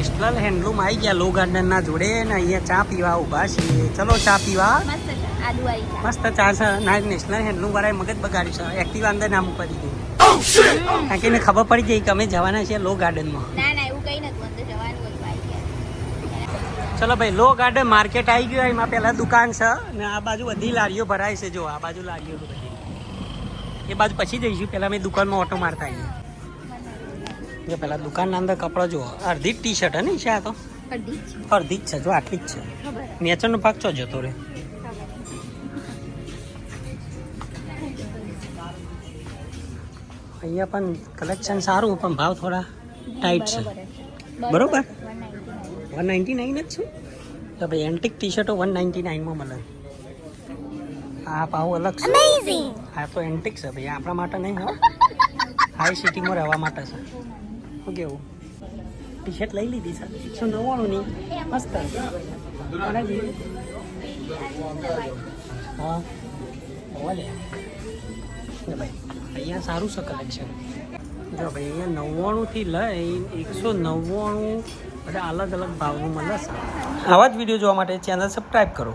National handloom આવી ગયા. લો ગાર્ડનના જોડે ને અહીંયા ચા પીવા ઊભા છીએ. ચલો ચા પીવા. મસ્ત ચા છે. ના નેશનલ હેન્ડલૂમ વાળાએ મગજ બગાડ્યું છે. એક્ટિવા અંદર નામ ઉપર દીધું. કારણ કે એને ખબર પડી ગઈ કે અમે જવાના છીએ લો ગાર્ડનમાં ના ના એવું કઈ નતું અંદર જવાનું હતું આવી ગયા. ચલો ભાઈ લો ગાર્ડન માર્કેટ આવી ગયું. એમાં પહેલા દુકાન છે ને આ બાજુ બધી લારીઓ ભરાય છે. જો આ બાજુ લારીઓ બધી. એ બાજુ પછી જઈશું. પહેલા અમે દુકાનમાં ઓટો મારતા આવીએ. જો પેલા દુકાનના અંદર કપડા જુઓ અડધી ટી શર્ટ હે ને છે આ તો? અડધી જ છે. જ આટલી જ છે. નેચરનો ભાગ ચો જતો રે? અહીંયા પણ કલેક્શન સારું પણ ભાવ થોડા ટાઈટ છે. બરોબર બરોબર? વન નાઇન્ટી નાઇન જ છું. તો ભાઈ એન્ટિક ટી શર્ટો વન નાઇન્ટી નાઇનમાં મળે. આ ભાવ અલગ છે. આ તો એન્ટિક છે ભાઈ આપણા માટે નહીં હો. હાઈ સિટીમાં રહેવા માટે છે. શું કેવું ટી શર્ટ લઈ લીધી છે એકસો નવ્વાણુંની મસ્ત? હા હોવા ભાઈ અહીંયા સારું છે જો ભાઈ અહીંયા નવ્વાણુંથી લઈ એકસો નવ્વાણું બધા અલગ અલગ ભાવનું મળે આવા જ વીડિયો જોવા માટે ચેનલ સબસ્ક્રાઈબ કરો.